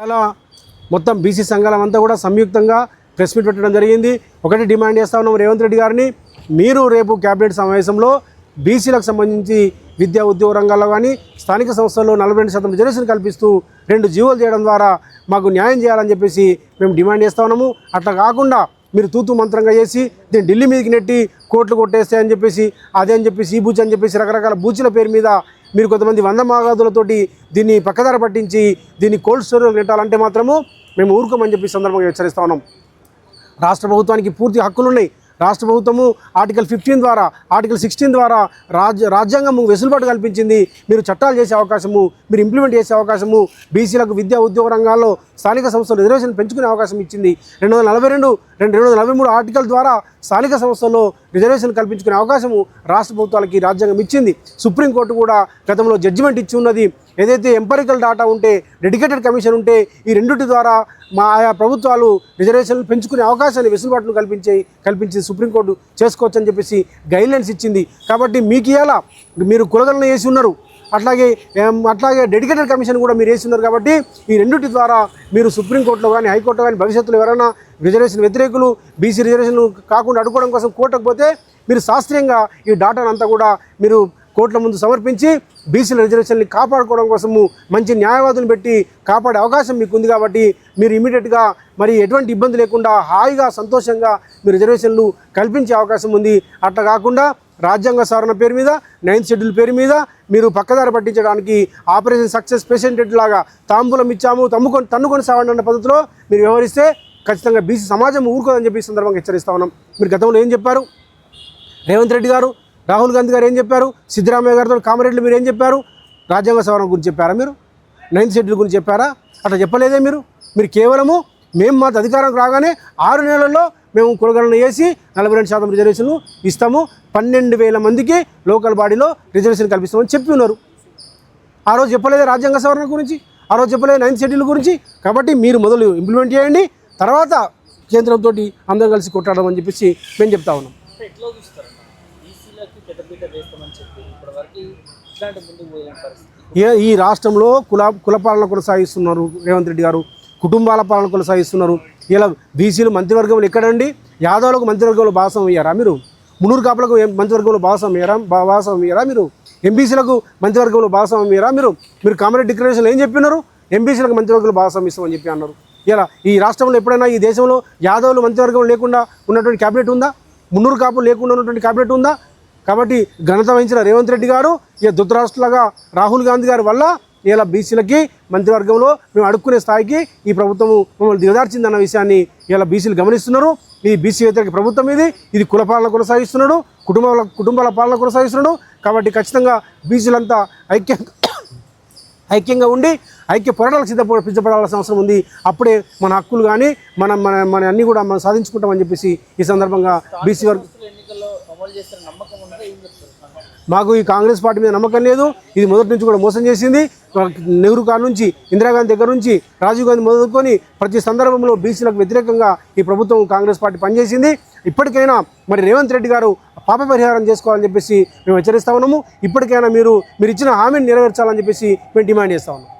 చాలా మొత్తం బీసీ సంఘాలం అంతా కూడా సంయుక్తంగా ప్రెస్ మీట్ పెట్టడం జరిగింది. ఒకటి డిమాండ్ చేస్తా ఉన్నాం రేవంత్ రెడ్డి గారిని. మీరు రేపు క్యాబినెట్ సమావేశంలో బీసీలకు సంబంధించి విద్యా ఉద్యోగ రంగాల్లో కానీ స్థానిక సంస్థల్లో నలభై రెండు శాతం రిజర్వేషన్ కల్పిస్తూ రెండు జీవోలు చేయడం ద్వారా మాకు న్యాయం చేయాలని చెప్పేసి మేము డిమాండ్ చేస్తా ఉన్నాము. అట్లా కాకుండా మీరు తూతు మంత్రంగా చేసి దీన్ని ఢిల్లీ మీదకి నెట్టి కోట్లు కొట్టేస్తాయని చెప్పేసి అదే అని చెప్పేసి ఈ బూచి అని చెప్పేసి రకరకాల బూచుల పేరు మీద మీరు కొంతమంది వంద మాగాదులతోటి దీన్ని పక్కదార పట్టించి దీన్ని కోల్డ్ స్టోరేజ్లో నెట్టాలంటే మాత్రము మేము ఊరుకోమని చెప్పి సందర్భంగా హెచ్చరిస్తా ఉన్నాం. రాష్ట్ర ప్రభుత్వానికి పూర్తి హక్కులు ఉన్నాయి రాష్ట్ర ప్రభుత్వము ఆర్టికల్ ఫిఫ్టీన్ ద్వారా ఆర్టికల్ సిక్స్టీన్ ద్వారా రాజ్య రాజ్యాంగం వెసులుబాటు కల్పించింది. మీరు చట్టాలు చేసే అవకాశము మీరు ఇంప్లిమెంట్ చేసే అవకాశము బీసీలకు విద్యా ఉద్యోగ రంగాల్లో స్థానిక సంస్థలు రిజర్వేషన్ పెంచుకునే అవకాశం ఇచ్చింది. రెండు వందల నలభై రెండు రెండు రెండు వందల నలభై మూడు ఆర్టికల్ ద్వారా స్థానిక సంస్థల్లో రిజర్వేషన్ కల్పించుకునే అవకాశము రాష్ట్ర ప్రభుత్వాలకి రాజ్యాంగం ఇచ్చింది. సుప్రీంకోర్టు కూడా గతంలో జడ్జిమెంట్ ఇచ్చి ఉన్నది. ఏదైతే ఎంపరికల్ డాటా ఉంటే డెడికేటెడ్ కమిషన్ ఉంటే ఈ రెండింటి ద్వారా మా ఆయా ప్రభుత్వాలు రిజర్వేషన్లు పెంచుకునే అవకాశాన్ని వెసులుబాటును కల్పించే కల్పించి సుప్రీంకోర్టు చేసుకోవచ్చని చెప్పేసి గైడ్లైన్స్ ఇచ్చింది. కాబట్టి మీకు ఇలా మీరు కులగలన వేసి ఉన్నారు. అట్లాగే అట్లాగే డెడికేటెడ్ కమిషన్ కూడా మీరు వేసి ఉన్నారు కాబట్టి ఈ రెండింటి ద్వారా మీరు సుప్రీంకోర్టులో కానీ హైకోర్టులో కానీ భవిష్యత్తులో ఎవరైనా రిజర్వేషన్ వ్యతిరేకులు బీసీ రిజర్వేషన్ కాకుండా అడుకోవడం కోసం కోర్టుకు పోతే మీరు శాస్త్రీయంగా ఈ డాటాను అంతా కూడా మీరు కోర్టుల ముందు సమర్పించి బీసీల రిజర్వేషన్ని కాపాడుకోవడం కోసము మంచి న్యాయవాదులు పెట్టి కాపాడే అవకాశం మీకు ఉంది కాబట్టి మీరు ఇమీడియట్గా మరి ఎటువంటి ఇబ్బంది లేకుండా హాయిగా సంతోషంగా మీరు రిజర్వేషన్లు కల్పించే అవకాశం ఉంది. అట్లా కాకుండా రాజ్యాంగ సవరణ పేరు మీద నైన్త్ షెడ్యూల్ పేరు మీద మీరు పక్కదారి పట్టించడానికి ఆపరేషన్ సక్సెస్ పేషెంట్ లాగా తాంబూలం ఇచ్చాము తమ్ముకొని తన్నుకొని సావండి అన్న పద్ధతిలో మీరు వ్యవహరిస్తే ఖచ్చితంగా బీసీ సమాజం ఊరుకోదని చెప్పి సందర్భంగా హెచ్చరిస్తా ఉన్నాం. మీరు గతంలో ఏం చెప్పారు? రేవంత్ రెడ్డి గారు రాహుల్ గాంధీ గారు ఏం చెప్పారు? సిద్ధరామయ్య గారితో కామారెడ్డి మీరు ఏం చెప్పారు? రాజ్యాంగ సవరణ గురించి చెప్పారా మీరు? నైన్త్ షెడ్యూల్ గురించి చెప్పారా? అట్లా చెప్పలేదే మీరు? మీరు కేవలము మేము మా అధికారం రాగానే ఆరు నెలల్లో మేము కులగణన వేసి నలభై రెండు శాతం రిజర్వేషన్లు ఇస్తాము. పన్నెండు వేల మందికి లోకల్ బాడీలో రిజర్వేషన్ కల్పిస్తామని చెప్పి ఉన్నారు. ఆ రోజు చెప్పలేదు రాజ్యాంగ సవరణ గురించి? ఆ రోజు చెప్పలేదు నైన్త్ షెడ్యూల్ గురించి? కాబట్టి మీరు మొదలు ఇంప్లిమెంట్ చేయండి. తర్వాత కేంద్రంతో అందరం కలిసి కొట్టాడమని చెప్పేసి మేము చెప్తా ఉన్నాం. వేస్తామని చెప్పి ఇప్పటివరకు ఇట్లాంటి ముందుకు పరిస్థితి. ఏ ఈ రాష్ట్రంలో కుల కుల పాలన కొనసాగిస్తున్నారు రేవంత్ రెడ్డి గారు కుటుంబాల పాలన కొనసాగిస్తున్నారు. ఇలా బీసీలు మంత్రివర్గంలో ఎక్కడండి? యాదవులకు మంత్రివర్గంలో భాగస్వామ్యం అయ్యారా మీరు? మునూరు కాపులకు మంత్రివర్గంలో భాగస్వామ్యం అయ్యారా? భా- అయ్యారా మీరు? ఎంబీసీలకు మంత్రివర్గంలో భాగస్వామ్యం అయ్యారా మీరు? మీరు కామరెడ్డి డిక్లరేషన్లో ఏం చెప్పినారు? ఎంబీసీలకు మంత్రివర్గంలో భాగస్వామ్యం ఇస్తామని చెప్పి అన్నారు. ఇలా ఈ రాష్ట్రంలో ఎప్పుడైనా ఈ దేశంలో యాదవులు మంత్రివర్గం లేకుండా ఉన్నటువంటి క్యాబినెట్ ఉందా? మున్నూరు కాపులు లేకుండా ఉన్నటువంటి క్యాబినెట్ ఉందా? కాబట్టి ఘనత వహించిన రేవంత్ రెడ్డి గారు ఇక దుత్తరాష్ట్రలాగా రాహుల్ గాంధీ గారి వల్ల ఇలా బీసీలకి మంత్రివర్గంలో మేము అడుక్కునే స్థాయికి ఈ ప్రభుత్వం మమ్మల్ని దిగదార్చిందన్న విషయాన్ని ఇలా బీసీలు గమనిస్తున్నారు. ఈ బీసీ వ్యతిరేక ప్రభుత్వం ఇది ఇది కుల పాలన కొనసాగిస్తున్నాడు కుటుంబాల కుటుంబాల పాలన కొనసాగిస్తున్నాడు. కాబట్టి ఖచ్చితంగా బీసీలంతా ఐక్యం ఐక్యంగా ఉండి ఐక్య పోరాటాలకు సిద్ధపడ సిద్ధపడాల్సిన అవసరం ఉంది. అప్పుడే మన హక్కులు కానీ మనం మన మన అన్నీ కూడా మనం సాధించుకుంటామని చెప్పేసి ఈ సందర్భంగా బీసీ వర్గ మాకు ఈ కాంగ్రెస్ పార్టీ మీద నమ్మకం లేదు. ఇది మొదటి నుంచి కూడా మోసం చేసింది. నెహ్రూ కాడ నుంచి ఇందిరాగాంధీ దగ్గర నుంచి రాజీవ్ గాంధీ మొదలుకొని ప్రతి సందర్భంలో బీసీలకు వ్యతిరేకంగా ఈ ప్రభుత్వం కాంగ్రెస్ పార్టీ పనిచేసింది. ఇప్పటికైనా మరి రేవంత్ రెడ్డి గారు పాప పరిహారం చేసుకోవాలని చెప్పేసి మేము హెచ్చరిస్తా ఉన్నాము. ఇప్పటికైనా మీరు మీరు ఇచ్చిన హామీని నెరవేర్చాలని చెప్పేసి మేము డిమాండ్ చేస్తా ఉన్నాం.